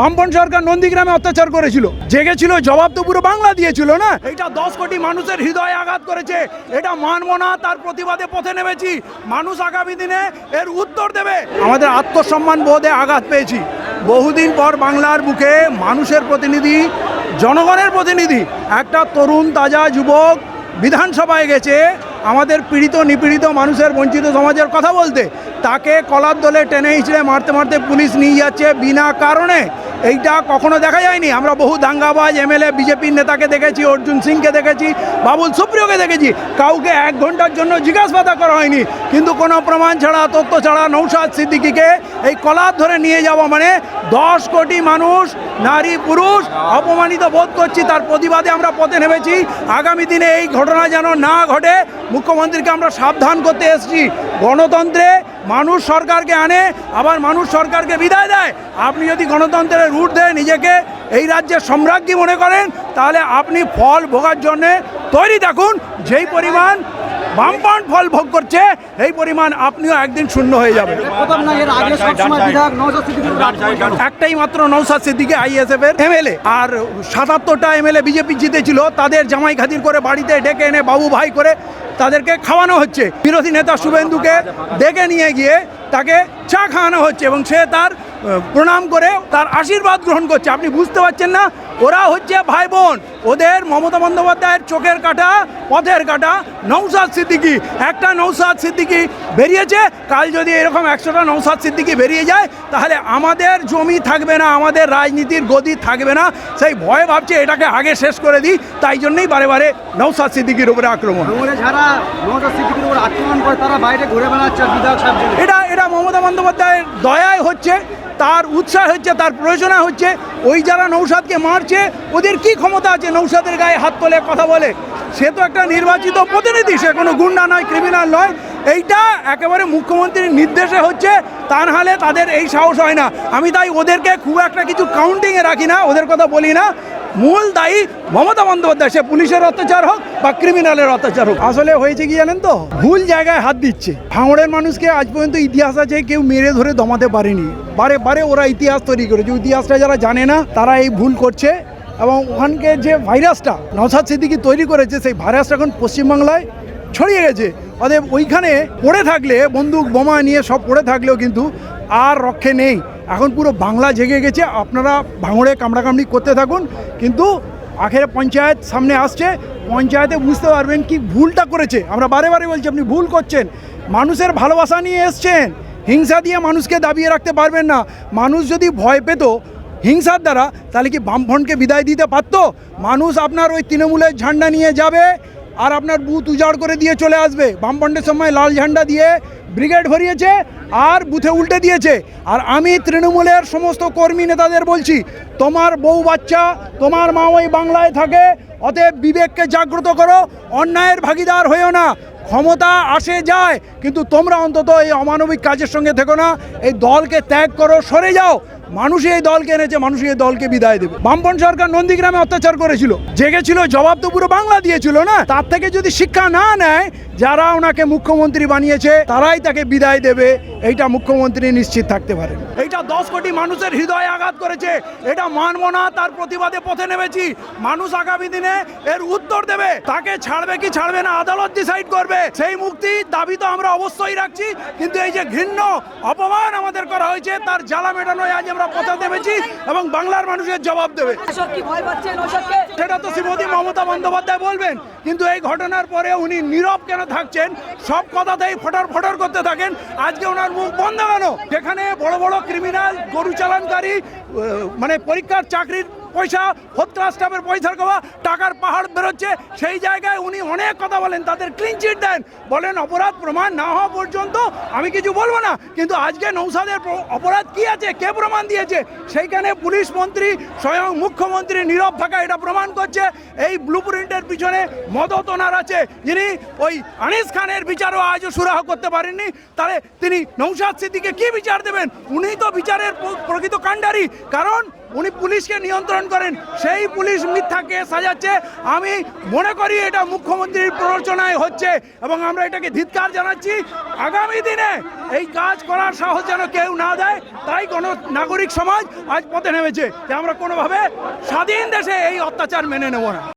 বামপন সরকার নন্দীগ্রামে অত্যাচার করেছিল। জেগেছিল, জবাব তো পুরো বাংলা দিয়েছিল না? এটা দশ কোটি মানুষের হৃদয়ে আঘাত করেছে। এটা মানব না, তার প্রতিবাদে পথে নেমেছি। মানুষ আগামী দিনে এর উত্তর দেবে। আমাদের আত্মসম্মান বোধে আঘাত পেয়েছি। বহুদিন পর বাংলার বুকে মানুষের প্রতিনিধি, জনগণের প্রতিনিধি, একটা তরুণ, তাজা যুবক বিধানসভায় গেছে। আমাদের পীড়িত, নিপীড়িত মানুষের, বঞ্চিত সমাজের কথা বলতে। তাকে কলার দলে টেনে হিঁচড়ে মারতে মারতে পুলিশ নিয়ে যাচ্ছে বিনা কারণে। এইটা কখনো দেখা যায়নি। আমরা বহু দাঙ্গাবাজ এমএলএ, বিজেপির নেতাকে দেখেছি, অর্জুন সিংকে দেখেছি, বাবুল সুপ্রিয়কে দেখেছি। কাউকে এক ঘণ্টার জন্য জিজ্ঞাসাবাদ করা হয়নি। কিন্তু কোনো প্রমাণ ছাড়া, তথ্য ছাড়া নৌসাদ সিদ্দিকিকে এই কলার ধরে নিয়ে যাওয়া মানে দশ কোটি মানুষ, নারী, পুরুষ অপমানিত বোধ করছি, তার প্রতিবাদে আমরা পথে নেমেছি। আগামী দিনে এই ঘটনা যেন না ঘটে, মুখ্যমন্ত্রীকে আমরা সাবধান করতে এসেছি। গণতন্ত্রে মানুষ সরকারকে আনে, আবার মানুষ সরকারকে বিদায় দেয়। আপনি যদি গণতন্ত্রের রুট দেয় নিজেকে এই রাজ্যের সম্রাজ্ঞী মনে করেন, তাহলে আপনি ফল ভোগার জন্যে তৈরি থাকুন। যেই পরিমাণ বামপান ফল ভোগ করছে এই পরিমাণ আপনিও একদিন শূন্য হয়ে কেন? একটাই মাত্র নৌসাদ সিদ্দিকে আইএসএফ এর এমএলএ আর সাতাত্তরটা এমএলএ বিজেপি জিতেছিল তাদের জামাই খাতির করে বাড়িতে ডেকে এনে বাবু ভাই করে তাদেরকে খাওয়ানো হচ্ছে। বিরোধী নেতা শুভেন্দুকে ডেকে নিয়ে গিয়ে তাকে চা খাওয়ানো হচ্ছে এবং সে তার প্রণাম করে তার আশীর্বাদ গ্রহণ করছে। আপনি বুঝতে পারছেন না ওরা হচ্ছে ভাই বোন। ওদের মমতা বন্দ্যোপাধ্যায়ের চোখের কাটা পথের কাটা নৌসাদ সিদ্দিকি। একটা নৌসাদ সিদ্দিকি বেরিয়েছে। কাল যদি এরকম একশোটা নৌসাদ সিদ্দিকি বেরিয়ে যায় তাহলে আমাদের জমি থাকবে না আমাদের রাজনীতির গদি থাকবে না। সেই ভয় ভাবছে এটাকে আগে শেষ করে দিই। তাই জন্যই বারে বারে নৌসাদ সিদ্দিকির উপরে আক্রমণ। ভাঙড়ে যারা নওশাদ সিদ্দিকীর উপর আক্রমণ করে তারা বাইরে ঘুরে বেড়াচ্ছে। এটা এটা মমতা বন্দ্যোপাধ্যায়ের দয়ায় হচ্ছে তার উৎসাহ হচ্ছে তার প্রয়োজনা হচ্ছে। ওই যারা নৌসাদকে মারছে, ওদের কি ক্ষমতা আছে? নৌসাদের গায়ে হাত তোলে, কথা বলে। সে তো একটা নির্বাচিত প্রতিনিধি, সে কোনো গুন্ডা নয় ক্রিমিনাল নয়। এইটা একেবারে মুখ্যমন্ত্রীর নির্দেশে হচ্ছে তা নাহলে তাদের এই সাহস হয় না। আমি তাই ওদেরকে খুব একটা কিছু কাউন্টিংয়ে রাখি না, ওদের কথা বলি না। মূল দায়ী মমতা বন্দ্যোপাধ্যায়। সে পুলিশের অত্যাচার হোক বা ক্রিমিনালের অত্যাচার হোক। আসলে হয়েছে কি জানেন তো? ভুল জায়গায় হাত দিচ্ছে। ভাঙড়ের মানুষকে আজ পর্যন্ত ইতিহাস আছে, কেউ মেরে ধরে দমাতে পারেনি। বারে বারে ওরা ইতিহাস তৈরি করেছে। ইতিহাসটা যারা জানে না, তারা এই ভুল করছে এবং ওখানকে যে ভাইরাসটা নওসাদ সিদ্দিকি তৈরি করেছে, সেই ভাইরাসটা এখন পশ্চিমবাংলায় ছড়িয়ে গেছে। অতএব ওইখানে পড়ে থাকলে, বন্দুক, বোমা নিয়ে সব পড়ে থাকলেও কিন্তু আর রক্ষে নেই। এখন পুরো বাংলা জেগে গেছে। আপনারা ভাঙড়ে কামড়াকামড়ি করতে থাকুন। কিন্তু আখেরে পঞ্চায়েত সামনে আসছে। পঞ্চায়েতে বুঝতে পারবেন কি ভুলটা করেছে। আমরা বারে বারে বলছি, আপনি ভুল করছেন। মানুষের ভালোবাসা নিয়ে এসছেন। হিংসা দিয়ে মানুষকে দাবিয়ে রাখতে পারবেন না। মানুষ যদি ভয় পেত হিংসার দ্বারা, তাহলে কি বামফ্রন্টকে বিদায় দিতে পারতো? মানুষ আপনার ওই তৃণমূলের ঝান্ডা নিয়ে যাবে। আর আপনার বুথ উজাড় করে দিয়ে চলে আসবে। বামফ্রন্টের সময় লাল ঝান্ডা দিয়ে ব্রিগেড ভরিয়েছে আর বুথে উল্টে দিয়েছে। আর আমি তৃণমূলের সমস্ত কর্মী নেতাদের বলছি, তোমার বউ বাচ্চা, তোমার মা ওই বাংলায় থাকে, অতএব বিবেককে জাগ্রত করো, অন্যায়ের ভাগিদার হয়েও না। ক্ষমতা আসে যায়, কিন্তু তোমরা অন্তত এই অমানবিক কাজের সঙ্গে থেকো না, এই দলকে ত্যাগ করো, সরে যাও। মানুষই এই দলকে এনেছে, মানুষই এই দলকে বিদায় দেবে। বামপন সরকার নন্দীগ্রামে অত্যাচার করেছিল। জেগেছিল, জবাব তো পুরো বাংলা দিয়েছিল না? তার থেকে যদি শিক্ষা না নেয়, যারা ওনাকে মুখ্যমন্ত্রী বানিয়েছে, তারাই তাকে বিদায় দেবে। এইটা মুখ্যমন্ত্রী নিশ্চিত থাকতে পারেন। এইটা দশ কোটি মানুষের হৃদয়ে আঘাত করেছে। এটা মানব না তার প্রতিবাদে পথে নেমেছি। মানুষ আগামী দিনে এর উত্তর দেবে। তাকে ছাড়বে কি ছাড়বে না আদালত ডিসাইড করবে। সেই মুক্তির দাবি তো আমরা অবশ্যই রাখছি। কিন্তু এই যে ঘৃণ্য অপমান আমাদের করা হয়েছে তার জ্বালা মেটানোয় আজ আমরা পথে নেমেছি এবং বাংলার মানুষের জবাব দেবে। সেটা তো শ্রীমতী মমতা বন্দ্যোপাধ্যায় বলবেন। কিন্তু এই ঘটনার পরে উনি নীরব কেন থাকছেন? সব কথাতেই ফটর ফটর করতে থাকেন। আজকে ওনার মুখ বন্ধ কেন? যেখানে বড় বড় ক্রিমিনাল গরু চালানকারী মানে পরীক্ষার চাকরির পয়সা হত্যা স্টাফের পয়সার খাওয়া টাকার পাহাড় বেরোচ্ছে। সেই জায়গায় উনি অনেক কথা বলেন, তাদের ক্লিন চিট দেন। বলেন, অপরাধ প্রমাণ না হওয়া পর্যন্ত আমি কিছু বলব না। কিন্তু আজকে নৌসাদের অপরাধ কি আছে? কে প্রমাণ দিয়েছে? সেইখানে পুলিশ মন্ত্রী, স্বয়ং মুখ্যমন্ত্রী নীরব থাকা এটা প্রমাণ করছে। এই ব্লু প্রিন্টের পিছনে মদত ওনার আছে। যিনি ওই আনিস খানের বিচারও আজও সুরাহ করতে পারেননি। তাহলে তিনি নৌসাদ সিদ্দিকে কি বিচার দেবেন? উনি তো বিচারের প্রকৃত কাণ্ডারি। কারণ উনি পুলিশকে নিয়ন্ত্রণ করেন, সেই পুলিশ মিথ্যাকে সাজাচ্ছে। আমি মনে করি এটা মুখ্যমন্ত্রীর প্ররোচনায় হচ্ছে এবং আমরা এটাকে ধিৎকার জানাচ্ছি। আগামী দিনে এই কাজ করার সাহস যেন কেউ না দেয়, তাই কোনো নাগরিক সমাজ আজ পথে নেমেছে যে আমরা কোনোভাবে স্বাধীন দেশে এই অত্যাচার মেনে নেব না।